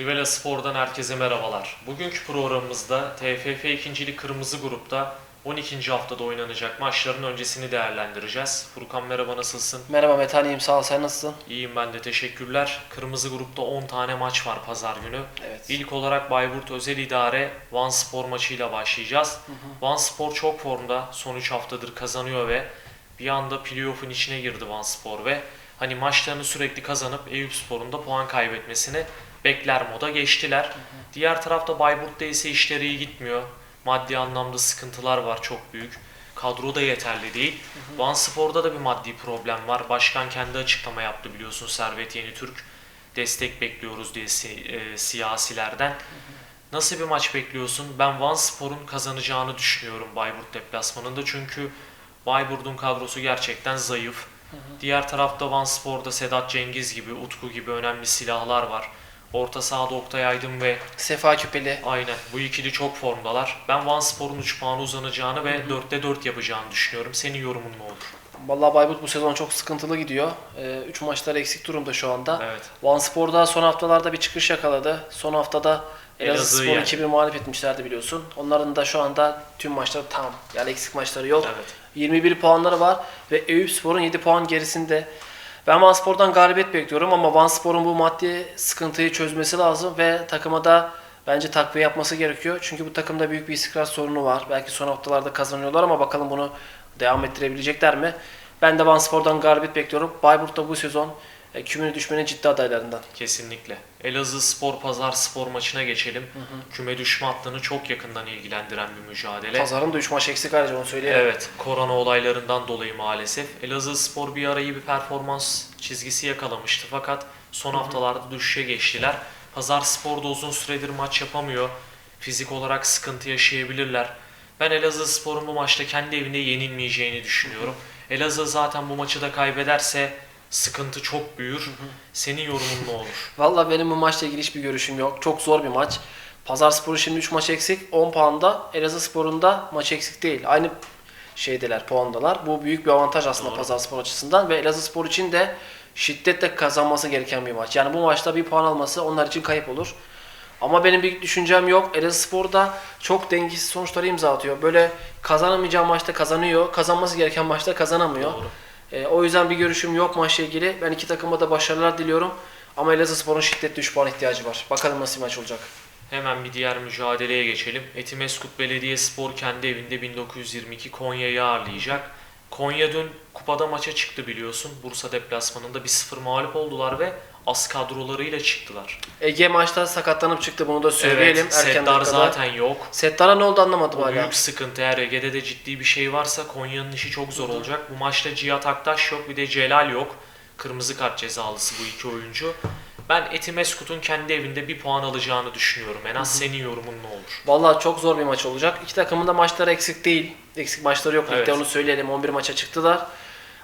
Trivela Spor'dan herkese merhabalar. Bugünkü programımızda TFF 2. Kırmızı Grup'ta 12. haftada oynanacak maçların öncesini değerlendireceğiz. Furkan merhaba nasılsın? Merhaba Metan iyiyim sağ ol sen nasılsın? İyiyim ben de teşekkürler. Kırmızı Grup'ta 10 tane maç var pazar günü. Evet. İlk olarak Bayburt Özel İdare Van Spor maçıyla başlayacağız. Van Spor çok formda. Son 3 haftadır kazanıyor ve bir anda playoff'un içine girdi Van Spor ve hani maçlarını sürekli kazanıp Eyüp Spor'un da puan kaybetmesini bekler moda geçtiler. Diğer tarafta Bayburt'ta ise işleri iyi gitmiyor. Maddi anlamda sıkıntılar var çok büyük. Kadro da yeterli değil. Van Spor'da da bir maddi problem var. Başkan kendi açıklama yaptı biliyorsun Servet Yeni Türk. Destek bekliyoruz diye si- e, siyasilerden. Nasıl bir maç bekliyorsun? Ben Van Spor'un kazanacağını düşünüyorum Bayburt deplasmanında. Çünkü Bayburt'un kadrosu gerçekten zayıf. Diğer tarafta Van Spor'da Sedat Cengiz gibi, Utku gibi önemli silahlar var. Orta sahada Oktay Aydın ve Sefa Küpeli. aynen bu ikili çok formdalar. Ben Van Spor'un 3 puanı uzanacağını ve 4'te 4 yapacağını düşünüyorum. Senin yorumun ne olur? Vallahi Bayburt bu sezon çok sıkıntılı gidiyor. 3 maçlar eksik durumda şu anda. Evet. Van Spor'da son haftalarda bir çıkış yakaladı. Son haftada Elazığ Spor'u yendi. 2-1 mağlup etmişlerdi biliyorsun. Onların da şu anda tüm maçları tam. Yani eksik maçları yok. Evet. 21 puanları var ve Eyüp Spor'un 7 puan gerisinde. Ben Van Spor'dan galibiyet bekliyorum ama Van Spor'un bu maddi sıkıntıyı çözmesi lazım ve takıma da bence takviye yapması gerekiyor. Çünkü bu takımda büyük bir istikrar sorunu var. Belki son haftalarda kazanıyorlar ama bakalım bunu devam ettirebilecekler mi? Ben de Van Spor'dan galibiyet bekliyorum. Bayburt da bu sezon e, kümüne düşmenin ciddi adaylarından. Kesinlikle. Elazığ Spor Pazar Spor maçına geçelim. Küme düşme hattını çok yakından ilgilendiren bir mücadele. Pazarın da 3 maç eksik ayrıca onu söyleyelim. Evet, korona olaylarından dolayı maalesef. Elazığ Spor bir ara iyi bir performans çizgisi yakalamıştı fakat son haftalarda düşüşe geçtiler. Pazar Spor da uzun süredir maç yapamıyor. Fizik olarak sıkıntı yaşayabilirler. Ben Elazığ Spor'un bu maçta kendi evinde yenilmeyeceğini düşünüyorum. Elazığ zaten bu maçı da kaybederse sıkıntı çok büyür. Senin yorumun ne olur? Valla benim bu maçla ilgili hiçbir görüşüm yok. Çok zor bir maç. Pazar Sporu şimdi 3 maç eksik. 10 puanda. Elazığ Spor'un da maç eksik değil. Aynı şeydeler, puandalar. Bu büyük bir avantaj aslında Doğru. Pazar Spor açısından. Ve Elazığ Spor için de şiddetle kazanması gereken bir maç. Yani bu maçta bir puan alması onlar için kayıp olur. Ama benim bir düşüncem yok. Elazığ Spor da çok dengesiz sonuçları imza atıyor. Böyle kazanamayacağı maçta kazanıyor. Kazanması gereken maçta kazanamıyor. Doğru. E, o yüzden bir görüşüm yok maçla ilgili. Ben iki takıma da başarılar diliyorum. Ama Elazığspor'un şiddetli 3 puan ihtiyacı var. Bakalım nasıl maç olacak. Hemen bir diğer mücadeleye geçelim. Etimeskut Belediyespor kendi evinde 1922 Konya'yı ağırlayacak. Konya dün kupada maça çıktı biliyorsun. Bursa deplasmanında 1-0 mağlup oldular ve az kadrolarıyla çıktılar. Ege maçta sakatlanıp çıktı bunu da söyleyelim. evet, erken Settar dakikada. zaten yok. Settar'a ne oldu anlamadım O hala. büyük sıkıntı. Eğer Ege'de de ciddi bir şey varsa Konya'nın işi çok zor olacak. Bu maçta Cihat Aktaş yok bir de Celal yok. Kırmızı kart cezalısı bu iki oyuncu. Ben Etimeskut'un kendi evinde bir puan alacağını düşünüyorum. En az senin yorumun ne olur? Vallahi çok zor bir maç olacak. İki takımın da maçları eksik değil. Eksik maçları yok. Ligde Evet. onu söyleyelim. 11 maça çıktılar.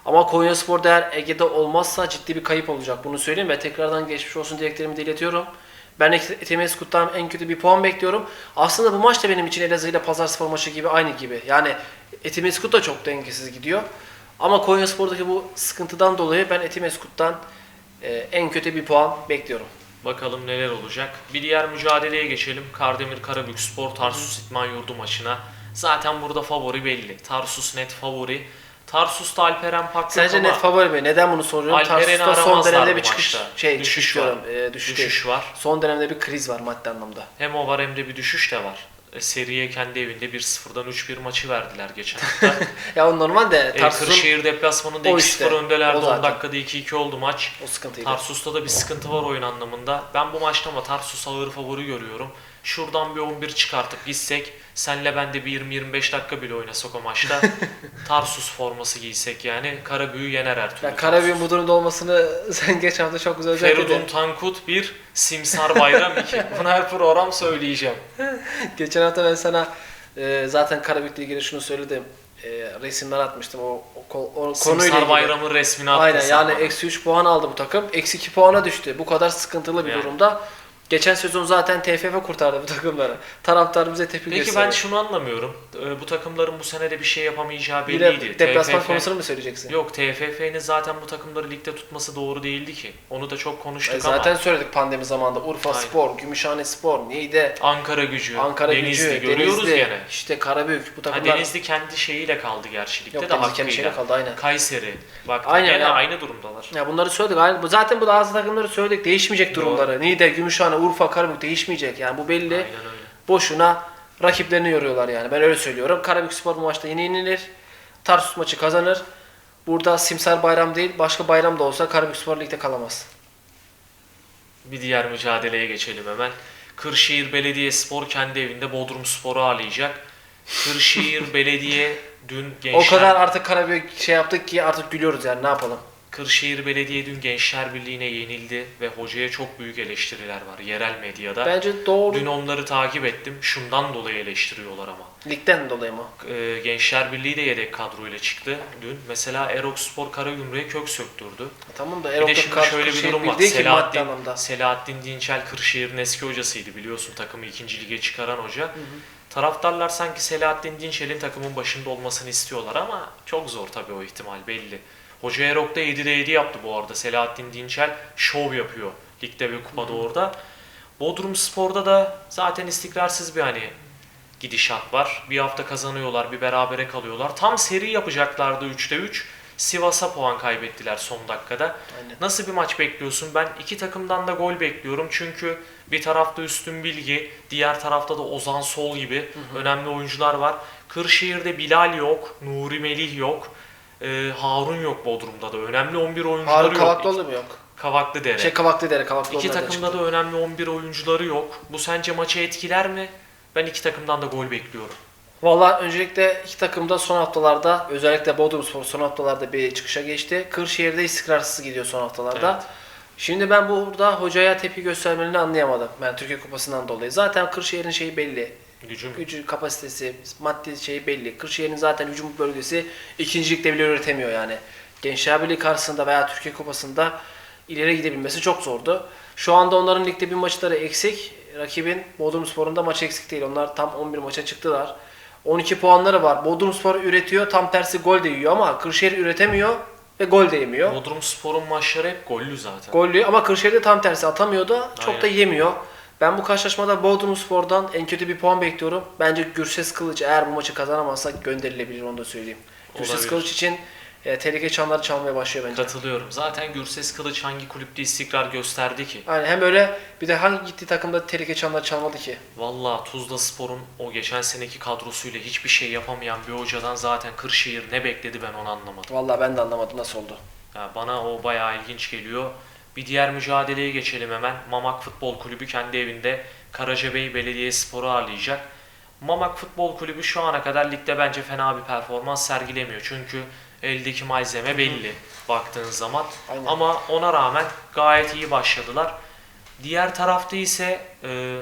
Ama Konyaspor da eğer Ege'de olmazsa ciddi bir kayıp olacak. Bunu söyleyeyim ve tekrardan geçmiş olsun dileklerimi de iletiyorum. Ben Etimeskut'tan en kötü bir puan bekliyorum. Aslında bu maç da benim için Elazığ ile Pazarspor maçı gibi aynı gibi. Yani Etimeskut da çok dengesiz gidiyor. Ama Konyaspor'daki bu sıkıntıdan dolayı ben Etimeskut'tan e, en kötü bir puan bekliyorum. Bakalım neler olacak. Bir diğer mücadeleye geçelim. Kardemir Karabük Spor Tarsus İtman Yurdu maçına. Zaten burada favori belli. Tarsus net favori. Tarsus'ta Alperen Pak yok Sence net favori mi? Neden bunu soruyorum? Alperen'i Tarsus'ta son aramazlar dönemde bir çıkış, maçta. şey Düşüş düşüş, var. diyorum. E, düşüş, değil. düşüş var. Son dönemde bir kriz var maddi anlamda. Hem o var hem de bir düşüş de var. E, seriye kendi evinde 1-0'dan 3-1 maçı verdiler geçen hafta. Ya o normal de e, Tarsus'un Kırşehir deplasmanında o 2-0 işte, öndelerdi. o 10 zaten. dakikada 2-2 oldu maç. o sıkıntıydı. Tarsus'ta da bir sıkıntı var oyun anlamında. Ben bu maçta ama Tarsus ağır favori görüyorum. Şuradan bir 11 çıkartıp gitsek, senle ben de bir 20-25 dakika bile oynasak o maçta. Tarsus forması giysek yani Karabüyü yener her türlü. Ya Karabük'ün bu durumda olmasını sen geçen hafta çok güzel özetledin. Feridun Tankut 1, Simsar Bayram 2. Bunu her program söyleyeceğim. Geçen hafta ben sana e, zaten Karabük'le ilgili şunu söyledim. E, resimler atmıştım o, o, o konuyla Simsar ilgili. Bayram'ın resmini attın Aynen yani eksi 3 puan aldı bu takım. Eksi 2 puana düştü. Bu kadar sıkıntılı bir Yani. durumda. Geçen sezon zaten TFF kurtardı bu takımları. Taraftar bize tepki Peki gösteriyor. ben şunu anlamıyorum. Ee, Bu takımların bu senede bir şey yapamayacağı belliydi. de deplasman TFF konusunu mu söyleyeceksin? Yok TFF'nin zaten bu takımları ligde tutması doğru değildi ki. Onu da çok konuştuk E, zaten ama söyledik pandemi zamanında. Urfa Aynen. Spor, Gümüşhane Spor, Niğde, Ankara gücü, Ankara Denizli Gücü, görüyoruz Denizli, gene. işte Karabük bu Ha, takımlar. Denizli kendi şeyiyle kaldı gerçi ligde Yok de Denizli hakkıyla. kendi şeyle kaldı aynen. Kayseri. Bak Aynen gene ya. aynı durumdalar. Ya bunları söyledik. Aynı, bu- zaten bu bazı takımları söyledik. Değişmeyecek Doğru. durumları. Niğde, Gümüşhane, Urfa, Karabük değişmeyecek. Yani bu belli. Aynen öyle. Boşuna rakiplerini yoruyorlar yani. Ben öyle söylüyorum. Karabük Spor bu maçta yine yenilir. Tarsus maçı kazanır. Burada simsar bayram değil, başka bayram da olsa Karabük Spor ligde kalamaz. Bir diğer mücadeleye geçelim hemen. Kırşehir Belediyespor kendi evinde Bodrum Spor'u ağırlayacak. Kırşehir Belediye dün gençler... O kadar artık Karabük şey yaptık ki artık gülüyoruz yani ne yapalım. Kırşehir Belediye dün Gençler Birliği'ne yenildi ve hocaya çok büyük eleştiriler var yerel medyada. Bence doğru. Dün onları takip ettim. Şundan dolayı eleştiriyorlar ama. Ligden dolayı mı? Ee, Gençler Birliği de yedek kadroyla çıktı dün. Mesela Erok Spor Karagümrük'e kök söktürdü. Tamam da Bir de Erok'ta şimdi karşı şöyle bir durum var. Selahattin. Selahattin Dinçel Kırşehir'in eski hocasıydı biliyorsun takımı ikinci lige çıkaran hoca. Taraftarlar sanki Selahattin Dinçel'in takımın başında olmasını istiyorlar ama çok zor tabii o ihtimal belli. Hoca Erok'ta 7'de 7 yaptı bu arada. Selahattin Dinçel şov yapıyor ligde ve kupada orada. Bodrum Spor'da da zaten istikrarsız bir hani gidişat var. Bir hafta kazanıyorlar, bir berabere kalıyorlar. Tam seri yapacaklardı 3'te 3. Sivas'a puan kaybettiler son dakikada. Aynen. Nasıl bir maç bekliyorsun? Ben iki takımdan da gol bekliyorum. Çünkü bir tarafta Üstün Bilgi, diğer tarafta da Ozan Sol gibi önemli oyuncular var. Kırşehir'de Bilal yok, Nuri Melih yok, e, Harun yok Bodrum'da da. Önemli 11 oyuncuları Harun yok. Kavaklıoğlu mu yok? Kavaklı Dere. Şey Kavaklı Dere, Kavaklıoğlu İki takımda da önemli 11 oyuncuları yok. Bu sence maçı etkiler mi? Ben iki takımdan da gol bekliyorum. Valla öncelikle iki takım da son haftalarda özellikle Bodrumspor son haftalarda bir çıkışa geçti. Kırşehir'de istikrarsız gidiyor son haftalarda. Evet. Şimdi ben burada hocaya tepki göstermelerini anlayamadım. Ben Türkiye Kupası'ndan dolayı. Zaten Kırşehir'in şeyi belli. Gücüm Gücü, kapasitesi, maddi şeyi belli. Kırşehir'in zaten hücum bölgesi ikincilikte bile üretemiyor yani. Gençler Birliği karşısında veya Türkiye Kupası'nda ileri gidebilmesi çok zordu. Şu anda onların ligde bir maçları eksik. Rakibin Bodrumspor'un da maçı eksik değil. Onlar tam 11 maça çıktılar. 12 puanları var. Bodrumspor üretiyor. Tam tersi gol de yiyor ama Kırşehir üretemiyor ve gol de yemiyor. Bodrum Spor'un maçları hep gollü zaten. Gollü ama Kırşehir'de tam tersi atamıyor da çok Aynen. da yemiyor. Ben bu karşılaşmada Bodrumspor'dan en kötü bir puan bekliyorum. Bence Gürses Kılıç eğer bu maçı kazanamazsa gönderilebilir onu da söyleyeyim. Gürses Olabilir. Kılıç için e, tehlike çanları çalmaya başlıyor bence. Katılıyorum. Zaten Gürses Kılıç hangi kulüpte istikrar gösterdi ki? Yani hem öyle bir de hangi gittiği takımda tehlike çanları çalmadı ki? Valla Tuzla Spor'un o geçen seneki kadrosuyla hiçbir şey yapamayan bir hocadan zaten Kırşehir ne bekledi ben onu anlamadım. Vallahi ben de anlamadım nasıl oldu. Ya bana o bayağı ilginç geliyor. Bir diğer mücadeleye geçelim hemen. Mamak Futbol Kulübü kendi evinde Karacabey Belediyespor'u ağırlayacak. Mamak Futbol Kulübü şu ana kadar ligde bence fena bir performans sergilemiyor. Çünkü eldeki malzeme belli baktığın zaman. Aynen. Ama ona rağmen gayet iyi başladılar. Diğer tarafta ise e,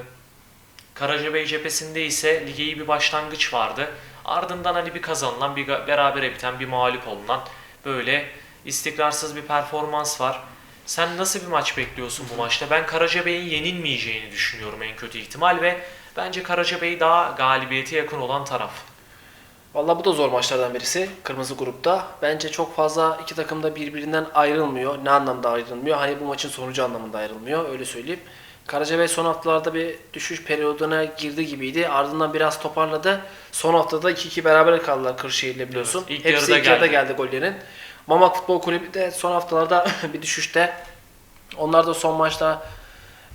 Karacabey cephesinde ise lige iyi bir başlangıç vardı. Ardından hani bir kazanılan, bir berabere biten, bir mağlup olunan böyle istikrarsız bir performans var. Sen nasıl bir maç bekliyorsun bu maçta? Ben Karacabey'in yenilmeyeceğini düşünüyorum en kötü ihtimal ve bence Karacabey daha galibiyete yakın olan taraf. Vallahi bu da zor maçlardan birisi. Kırmızı grupta. Bence çok fazla iki takım da birbirinden ayrılmıyor. Ne anlamda ayrılmıyor? Hani bu maçın sonucu anlamında ayrılmıyor. Öyle söyleyeyim. Karacabey son haftalarda bir düşüş periyoduna girdi gibiydi. Ardından biraz toparladı. Son haftada 2-2 beraber kaldılar Kırşehir'le biliyorsun. Evet, ilk Hepsi yarıda ilk yarıda geldi gollerin. Mamak Futbol Kulübü de son haftalarda bir düşüşte. Onlar da son maçta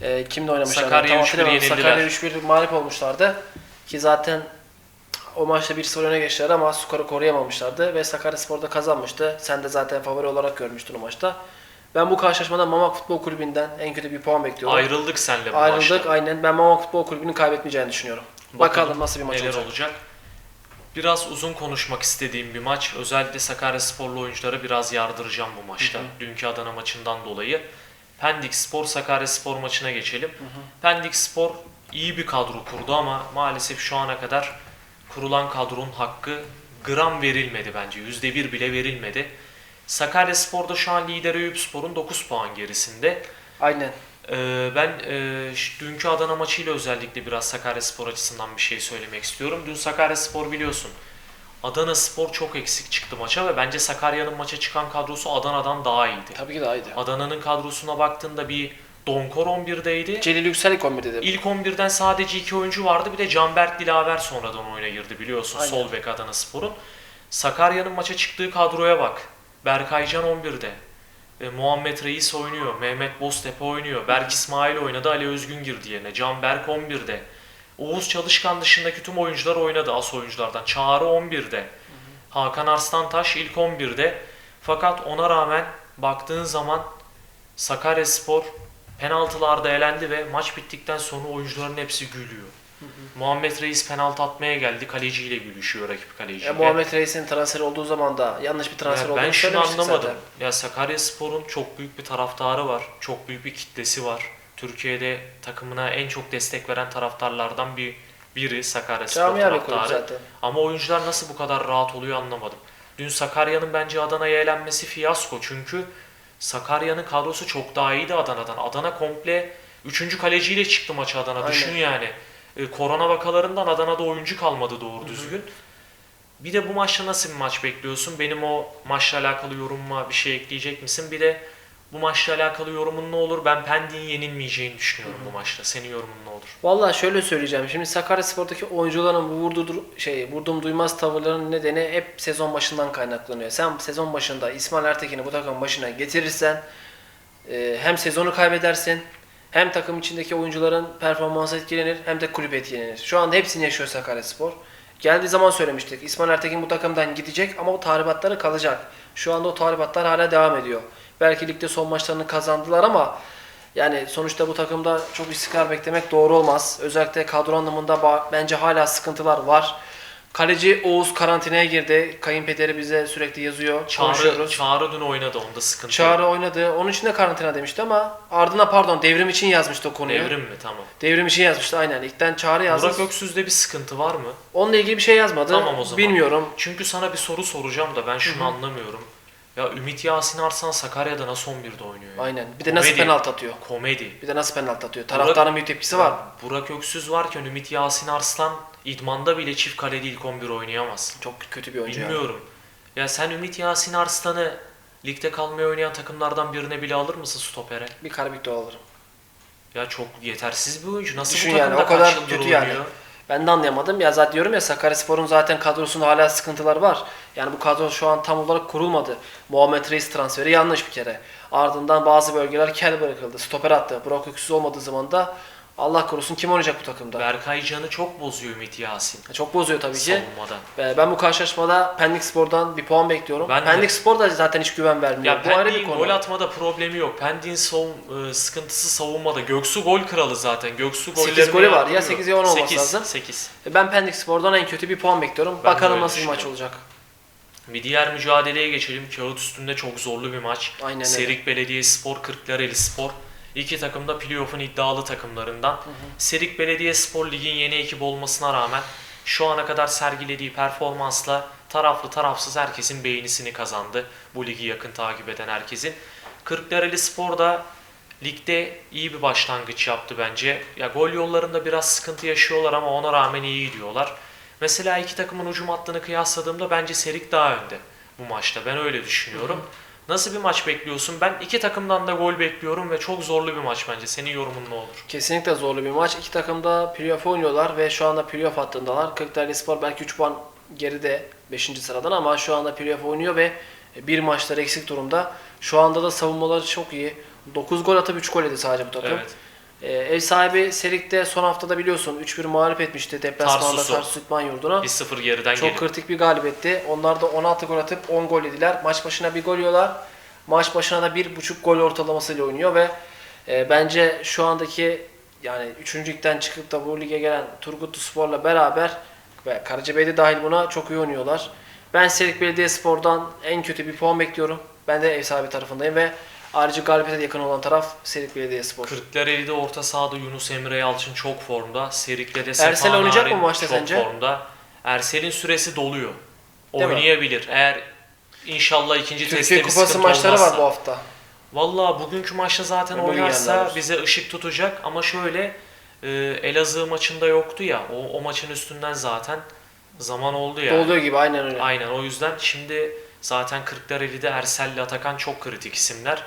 e, kimle oynamışlardı? Sakarya Tam 3-1 hatırlamıyorum. yenildiler. Sakarya 3-1 mağlup olmuşlardı. Ki zaten o maçta 1-0 öne geçtiler ama skoru koruyamamışlardı ve Sakaryaspor da kazanmıştı. Sen de zaten favori olarak görmüştün o maçta. Ben bu karşılaşmada Mamak Futbol Kulübü'nden en kötü bir puan bekliyorum. Ayrıldık senle bu Ayrıldık maçta. aynen. Ben Mamak Futbol Kulübü'nün kaybetmeyeceğini düşünüyorum. Bakalım, nasıl bir maç neler olacak. Biraz uzun konuşmak istediğim bir maç. Özellikle Sakaryasporlu oyunculara biraz yardıracağım bu maçta. Dünkü Adana maçından dolayı. Pendik Spor Sakaryaspor maçına geçelim. Pendik Spor iyi bir kadro kurdu ama maalesef şu ana kadar kurulan kadronun hakkı gram verilmedi bence. %1 bile verilmedi. Sakaryaspor'da şu an lider Eyüp Spor'un 9 puan gerisinde. Aynen. Ee, ben e, dünkü Adana maçıyla özellikle biraz Sakaryaspor açısından bir şey söylemek istiyorum. Dün Sakaryaspor biliyorsun Adana Spor çok eksik çıktı maça ve bence Sakarya'nın maça çıkan kadrosu Adana'dan daha iyiydi. Tabii ki daha iyiydi. Adana'nın kadrosuna baktığında bir Donkor 11'deydi. Celil Yüksel ilk 11'de de. İlk 11'den sadece iki oyuncu vardı. Bir de Canberk Dilaver sonradan oyuna girdi biliyorsun. Aynen. Sol bek Adana Spor'un. Sakarya'nın maça çıktığı kadroya bak. Berkaycan 11'de. E, Muhammed Reis oynuyor. Mehmet Boztepe oynuyor. Berk İsmail oynadı. Ali Özgün girdi yerine. Canberk 11'de. Oğuz Çalışkan dışındaki tüm oyuncular oynadı as oyunculardan. Çağrı 11'de. Hakan Arslantaş ilk 11'de. Fakat ona rağmen baktığın zaman Sakaryaspor penaltılarda elendi ve maç bittikten sonra oyuncuların hepsi gülüyor. Muhammed Reis penaltı atmaya geldi. Kaleciyle gülüşüyor rakip kaleciyle. Ya, Muhammed Reis'in transferi olduğu zaman da yanlış bir transfer Ya olduğunu ben şunu anlamadım. zaten. Ya Sakaryaspor'un çok büyük bir taraftarı var. Çok büyük bir kitlesi var. Türkiye'de takımına en çok destek veren taraftarlardan bir biri bir kulüp taraftarı. zaten. Ama oyuncular nasıl bu kadar rahat oluyor anlamadım. Dün Sakarya'nın bence Adana'ya elenmesi fiyasko çünkü Sakarya'nın kadrosu çok daha iyiydi Adana'dan. Adana komple 3. kaleciyle çıktı maça Adana. Aynen. Düşün yani. E, korona vakalarından Adana'da oyuncu kalmadı doğru düzgün. Bir de bu maçta nasıl bir maç bekliyorsun? Benim o maçla alakalı yorumuma bir şey ekleyecek misin? Bir de bu maçla alakalı yorumun ne olur? Ben Pendik'in yenilmeyeceğini düşünüyorum bu maçta. Senin yorumun ne olur? Vallahi şöyle söyleyeceğim. Şimdi Sakaryaspor'daki oyuncuların bu vurdu şey vurdum duymaz tavırlarının nedeni hep sezon başından kaynaklanıyor. Sen sezon başında İsmail Ertekin'i bu takım başına getirirsen e, hem sezonu kaybedersin hem takım içindeki oyuncuların performansı etkilenir hem de kulüp etkilenir. Şu anda hepsini yaşıyor Sakaryaspor. Geldiği zaman söylemiştik. İsmail Ertekin bu takımdan gidecek ama o tahribatları kalacak. Şu anda o tahribatlar hala devam ediyor. Belki ligde son maçlarını kazandılar ama yani sonuçta bu takımda çok istikrar beklemek doğru olmaz. Özellikle kadro anlamında bence hala sıkıntılar var. Kaleci Oğuz karantinaya girdi. Kayınpederi bize sürekli yazıyor. Çağrı, konuşuyoruz. Çağrı dün oynadı. Onda sıkıntı Çağrı yok. oynadı. Onun için de karantina demişti ama ardına pardon devrim için yazmıştı o konuyu. Devrim, Devrim mi? Tamam. için yazmıştı aynen. İlkten Çağrı yazdı. Burak Öksüz'de bir sıkıntı var mı? Onunla ilgili bir şey yazmadı. Tamam o zaman. Bilmiyorum. Çünkü sana bir soru soracağım da ben şunu anlamıyorum. Ya Ümit Yasin Arslan Sakarya'da nasıl 11'de oynuyor? ya? Aynen. Bir de nasıl Komedi. penaltı atıyor. Komedi. Bir de nasıl penaltı atıyor. Taraftarın bir tepkisi var. Burak Öksüz varken Ümit Yasin Arslan idmanda bile çift kalede ilk 11 oynayamaz. Çok kötü bir oyuncu. yani. Bilmiyorum. Ya sen Ümit Yasin Arslan'ı ligde kalmaya oynayan takımlardan birine bile alır mısın stopere? Bir Karabük'te alırım. Ya çok yetersiz bir oyuncu. Nasıl Düşün bu yani, takımda o kadar kötü oynuyor? yani. Ben de anlayamadım. Ya zaten diyorum ya Sakaryaspor'un zaten kadrosunda hala sıkıntılar var. Yani bu kadro şu an tam olarak kurulmadı. Muhammed Reis transferi yanlış bir kere. Ardından bazı bölgeler kel bırakıldı. Stoper attı. Burak Öksüz olmadığı zaman da Allah korusun kim oynayacak bu takımda? Berkay Can'ı çok bozuyor Ümit Yasin. Çok bozuyor tabii ki. Savunmada. Ve Ben bu karşılaşmada Pendik Spor'dan bir puan bekliyorum. Ben de. Pendik Spor da zaten hiç güven vermiyor. Ya bu ayrı bir konu. gol atmada problemi yok. Pendik'in savun- e, sıkıntısı savunmada. Göksu gol kralı zaten. Göksu gollerini Sekiz golü var. Ya atıyor. sekiz ya on olması Sekiz, lazım. sekiz. Ben Pendik Spor'dan en kötü bir puan bekliyorum. Ben de Bakalım öyle nasıl bir maç olacak. Bir diğer mücadeleye geçelim. Kağıt üstünde çok zorlu bir maç. Aynen öyle. Serik Belediyespor, Kırklareli Spor. İki takım da playoff'un iddialı takımlarından. Serik Belediyespor ligin yeni ekip olmasına rağmen şu ana kadar sergilediği performansla taraflı tarafsız herkesin beğenisini kazandı. Bu ligi yakın takip eden herkesin. Kırklareli Spor da ligde iyi bir başlangıç yaptı bence. Ya gol yollarında biraz sıkıntı yaşıyorlar ama ona rağmen iyi gidiyorlar. Mesela iki takımın hücum hattını kıyasladığımda bence Serik daha önde bu maçta. Ben öyle düşünüyorum. Nasıl bir maç bekliyorsun? Ben iki takımdan da gol bekliyorum ve çok zorlu bir maç bence. Senin yorumun ne olur? Kesinlikle zorlu bir maç. İki takım da playoff oynuyorlar ve şu anda playoff hattındalar. Kırklareli Spor belki 3 puan geride 5. sıradan ama şu anda playoff oynuyor ve bir maçlar eksik durumda. Şu anda da savunmaları çok iyi. 9 gol atıp 3 gol yedi sadece bu takım. Evet. Ee, ev sahibi Serik'te son haftada biliyorsun 3-1 mağlup etmişti deplasmanda Tarsus'u. Tarsus İdman Yurdu'na. 1-0 geriden Çok gelip. kritik bir galibiyetti. Onlar da 16 gol atıp 10 gol yediler. Maç başına bir gol yiyorlar. Maç başına da 1.5 gol ortalamasıyla oynuyor ve e, bence şu andaki yani 3. ligden çıkıp da bu lige gelen Turgutlu Spor'la beraber ve Karacabey de dahil buna çok iyi oynuyorlar. Ben Serik Belediyespor'dan en kötü bir puan bekliyorum. Ben de ev sahibi tarafındayım ve ayrıca galibiyete yakın olan taraf Serik Belediyespor. Kırklareli'de orta sahada Yunus Emre Yalçın çok formda. Serik'le de Ersel oynayacak mı Narin maçta çok sence? formda. Ersel'in süresi doluyor. Değil mi? Oynayabilir. Eğer inşallah ikinci testte Türkiye bir Kupası sıkıntı maçları olmazsa. var bu hafta. Valla bugünkü maçta zaten Bugün oynarsa yerler. bize ışık tutacak ama şöyle e, Elazığ maçında yoktu ya o, o maçın üstünden zaten zaman oldu ya. Oluyor gibi aynen öyle. Aynen o yüzden şimdi zaten Kırklareli'de Ersel ile Atakan çok kritik isimler.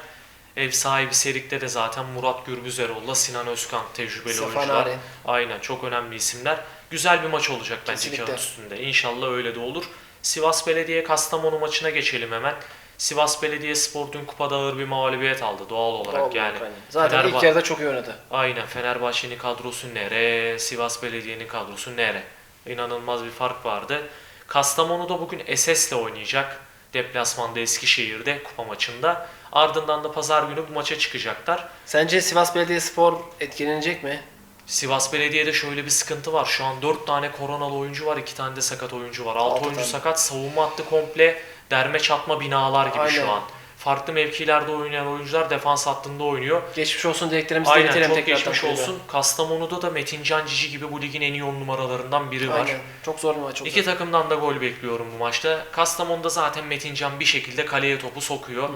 Ev sahibi Serik'te de zaten Murat Gürbüzeroğlu'la Sinan Özkan tecrübeli Stefan oyuncular. Arin. Aynen çok önemli isimler. Güzel bir maç olacak bence Kesinlikle. kağıt üstünde. İnşallah öyle de olur. Sivas Belediye Kastamonu maçına geçelim hemen. Sivas Belediye Spor dün kupada ağır bir mağlubiyet aldı doğal olarak Doğal yani. olarak. Zaten Fenerbahçe- ilk yarıda çok iyi oynadı. Aynen Fenerbahçe'nin kadrosu nere, Sivas Belediye'nin kadrosu nere. İnanılmaz bir fark vardı. Kastamonu'da bugün SS'le oynayacak. Deplasmanda Eskişehir'de kupa maçında. Ardından da pazar günü bu maça çıkacaklar. Sence Sivas Belediyespor etkilenecek mi? Sivas Belediye'de şöyle bir sıkıntı var. Şu an 4 tane koronalı oyuncu var, 2 tane de sakat oyuncu var. 6 Altı oyuncu tane. sakat, savunma hattı komple derme çatma binalar gibi Aynen. şu an. Farklı mevkilerde oynayan oyuncular defans hattında oynuyor. Geçmiş olsun dileklerimizi Aynen iletelim çok tekrardan. geçmiş olsun. Kastamonu'da da Metin Can Cici gibi bu ligin en iyi on numaralarından biri var. Aynen. Çok zor bir maç olacak. İki takımdan da gol bekliyorum bu maçta. Kastamonu'da zaten Metin Can bir şekilde kaleye topu sokuyor.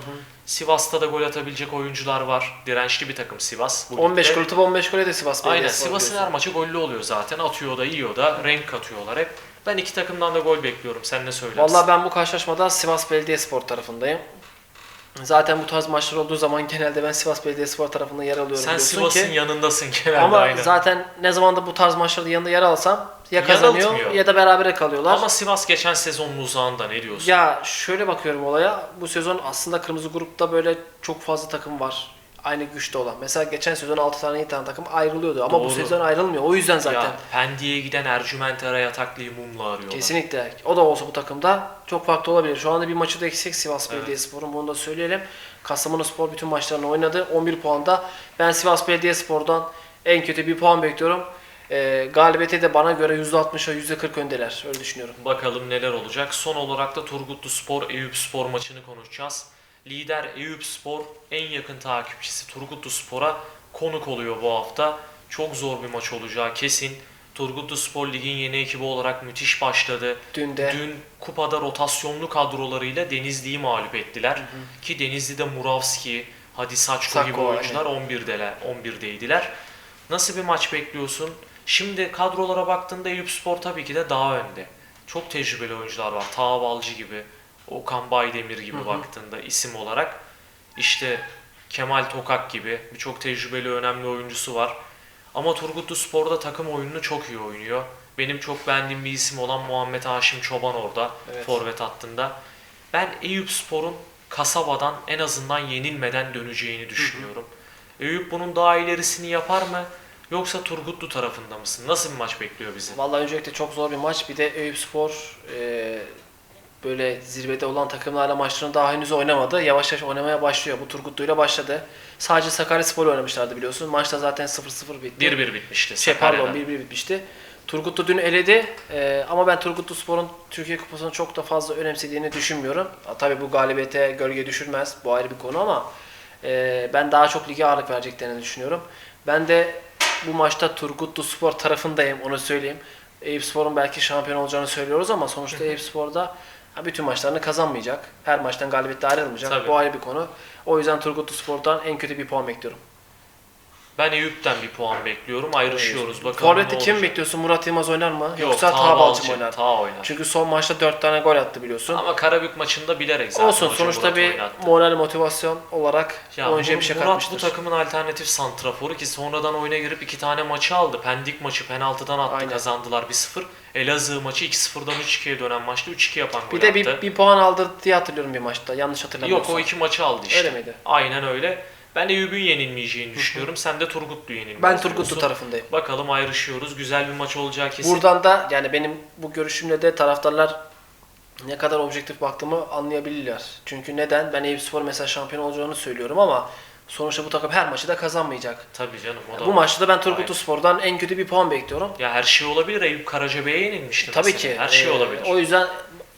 Sivas'ta da gol atabilecek oyuncular var. Dirençli bir takım Sivas. bu 15 ligde. gol atıp 15 gole de Sivas Aynen Sivas'ın her maçı gollü oluyor zaten. Atıyor da yiyor da renk katıyorlar hep. Ben iki takımdan da gol bekliyorum. Sen ne söylersin? Vallahi ben bu karşılaşmada Sivas Belediyespor tarafındayım. Zaten bu tarz maçlar olduğu zaman genelde ben Sivas Belediyespor tarafında yer alıyorum Sen biliyorsun Sivas'ın ki. yanındasın genelde Ama aynen. zaten ne zaman da bu tarz maçlarda yanında yer alsam ya kazanıyor Yanıltmıyor. ya da berabere kalıyorlar. Ama Sivas geçen sezonun uzağında ne diyorsun? Ya şöyle bakıyorum olaya. Bu sezon aslında kırmızı grupta böyle çok fazla takım var. Aynı güçte olan. Mesela geçen sezon 6 tane 7 tane takım ayrılıyordu ama bu Doğru. sezon ayrılmıyor. O yüzden zaten. Ya Pendik'e giden Ercüment Eray Ataklı'yı mumla arıyorlar. Kesinlikle. O da olsa bu takımda çok farklı olabilir. Şu anda bir maçı da eksik Sivas Belediyespor'un. Bunu da söyleyelim. Kastamonu Spor bütün maçlarını oynadı. 11 puanda. Ben Sivas Belediyespor'dan en kötü bir puan bekliyorum. Ee, galibiyete de bana göre %60'a %40 öndeler. Öyle düşünüyorum. Bakalım neler olacak. Son olarak da Turgutlu Spor, Eyüp Spor maçını konuşacağız. Lider Eyüp Spor en yakın takipçisi Turgutlu Spor'a konuk oluyor bu hafta. Çok zor bir maç olacağı kesin. Turgutlu Spor ligin yeni ekibi olarak müthiş başladı. Dün de Dün kupada rotasyonlu kadrolarıyla Denizli'yi mağlup ettiler. Ki Denizli'de Muravski, Hadi Saçko Sakko, gibi oyuncular 11'deler, 11'deydiler. Nasıl bir maç bekliyorsun? Şimdi kadrolara baktığında Eyüp Spor tabii ki de daha önde. Çok tecrübeli oyuncular var. Taha Balcı gibi, Okan Baydemir gibi baktığında isim olarak. İşte Kemal Tokak gibi birçok tecrübeli önemli oyuncusu var. Ama Turgutlu Spor'da takım oyununu çok iyi oynuyor. Benim çok beğendiğim bir isim olan Muhammed Haşim Çoban orada Evet. forvet hattında. Ben Eyüp Spor'un kasabadan en azından yenilmeden döneceğini düşünüyorum. Eyüp bunun daha ilerisini yapar mı? Yoksa Turgutlu tarafında mısın? Nasıl bir maç bekliyor bizi? Vallahi öncelikle çok zor bir maç. Bir de Eyüp Spor e, böyle zirvede olan takımlarla maçlarını daha henüz oynamadı. Yavaş yavaş oynamaya başlıyor. Bu Turgutlu'yla başladı. Sadece Sakaryaspor oynamışlardı biliyorsun. Maçta zaten 0-0 bitti. 1-1 bitmişti. Şey pardon Sakarya'da. 1-1 bitmişti. Turgutlu dün eledi E, ama ben Turgutlu Spor'un Türkiye Kupası'nı çok da fazla önemsediğini düşünmüyorum. Tabii bu galibiyete gölge düşürmez. Bu ayrı bir konu ama e, ben daha çok lige ağırlık vereceklerini düşünüyorum. Ben de bu maçta Turgutlu Spor tarafındayım onu söyleyeyim. Eyüp Spor'un belki şampiyon olacağını söylüyoruz ama sonuçta Eyüp Spor'da bütün maçlarını kazanmayacak. Her maçtan galibiyetle ayrılmayacak. Tabii. Bu ayrı bir konu. O yüzden Turgutlu Spor'dan en kötü bir puan bekliyorum. Ben Eyüp'ten bir puan bekliyorum. Ayrışıyoruz. Bakalım Forvet'i kim bekliyorsun? Murat Yılmaz oynar mı? Yok, Yoksa Taha Balcı mı oynar? Taha oynar. Çünkü son maçta 4 tane gol attı biliyorsun. Ama Karabük maçında bilerek zaten Olsun sonuçta Murat bir oynattı. moral motivasyon olarak Ya oyuncuya bir şey Murat katmıştır. bu takımın alternatif santraforu ki sonradan oyuna girip iki tane maçı aldı. Pendik maçı penaltıdan attı Aynen. kazandılar 1-0. Elazığ maçı 2-0'dan 3-2'ye dönen maçta 3-2 yapan gol bir de bir, bir puan aldı diye hatırlıyorum bir maçta. Yanlış Yok hatırlamıyorsam. o iki maçı aldı işte. Öyle miydi? Aynen öyle. Ben Eyüp'ün yenilmeyeceğini düşünüyorum. Sen de Turgutlu yenilmeyeceğini Ben Turgutlu tarafındayım. Bakalım ayrışıyoruz. Güzel bir maç olacağı kesin. Buradan da yani benim bu görüşümle de taraftarlar ne kadar objektif baktığımı anlayabilirler. Çünkü neden? Ben Eyüp Spor mesela şampiyon olacağını söylüyorum ama sonuçta bu takım her maçı da kazanmayacak. Tabii canım o da Bu var. maçta da ben Turgutlu. Spor'dan en kötü bir puan bekliyorum. Ya her şey olabilir. Eyüp Karacabey'e yenilmişti Tabii mesela. ki. Her şey Ee, olabilir. O yüzden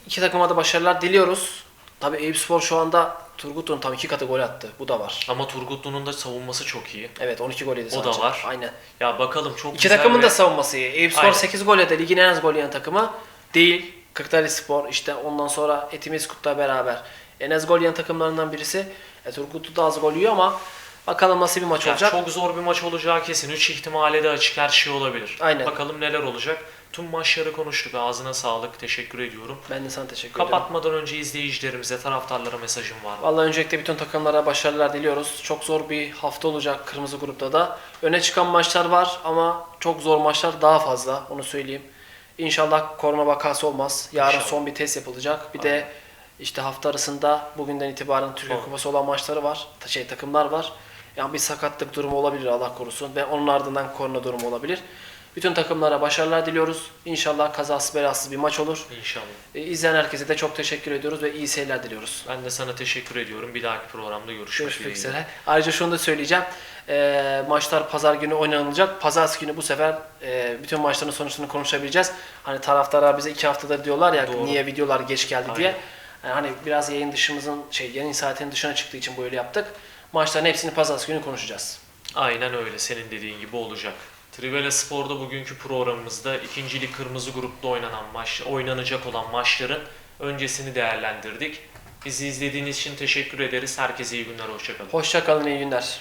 iki takıma da başarılar diliyoruz. Tabii Eyüp Spor şu anda Turgutlu'nun tam iki katı gol attı. Bu da var. Ama Turgutlu'nun da savunması çok iyi. Evet 12 gol yedi O da sadece. var. Aynen. Ya bakalım çok İki güzel takımın ve- da savunması iyi. Eyüp Spor Aynen. 8 gol yedi. Ligin en az gol yiyen takımı değil. Kırklareli Spor işte ondan sonra Etimeskut'la beraber en az gol yiyen takımlarından birisi. E, Turgutlu da az gol yiyor ama bakalım nasıl bir maç Ya olacak. çok zor bir maç olacağı kesin. 3 ihtimale de açık her şey olabilir. Aynen. Bakalım neler olacak. Tüm maçları konuştuk. Ağzına sağlık. Teşekkür ediyorum. Ben de sana teşekkür ederim. Kapatmadan önce izleyicilerimize, taraftarlara mesajım var. mı? Vallahi öncelikle bütün takımlara başarılar diliyoruz. Çok zor bir hafta olacak kırmızı grupta da. Öne çıkan maçlar var ama çok zor maçlar daha fazla onu söyleyeyim. İnşallah korona vakası olmaz. Yarın İnşallah. son bir test yapılacak. Bir de işte hafta arasında bugünden itibaren Türkiye Tamam. Kupası olan maçları var. Ta- Şey takımlar var. Yani bir sakatlık durumu olabilir Allah korusun ve onun ardından korona durumu olabilir. Bütün takımlara başarılar diliyoruz. İnşallah kazasız belasız bir maç olur. İnşallah. E, İzleyen herkese de çok teşekkür ediyoruz ve iyi seyirler diliyoruz. Ben de sana teşekkür ediyorum. Bir dahaki programda görüşmek, Görüşmek üzere. Ayrıca şunu da söyleyeceğim. Ee, maçlar pazar günü oynanılacak. Pazartesi günü bu sefer e, bütün maçların sonuçlarını konuşabileceğiz. Hani taraftara bize iki haftadır diyorlar ya Doğru. niye videolar geç geldi diye. Aynen. Yani hani biraz yayın dışımızın şey yayın saatinin dışına çıktığı için böyle yaptık. Maçların hepsini pazartesi günü konuşacağız. Aynen öyle. Senin dediğin gibi olacak. Trivela Spor'da bugünkü programımızda ikincili kırmızı grupta oynanan maç, oynanacak olan maçların öncesini değerlendirdik. Bizi izlediğiniz için teşekkür ederiz. Herkese iyi günler, hoşçakalın. Hoşça kalın, iyi günler.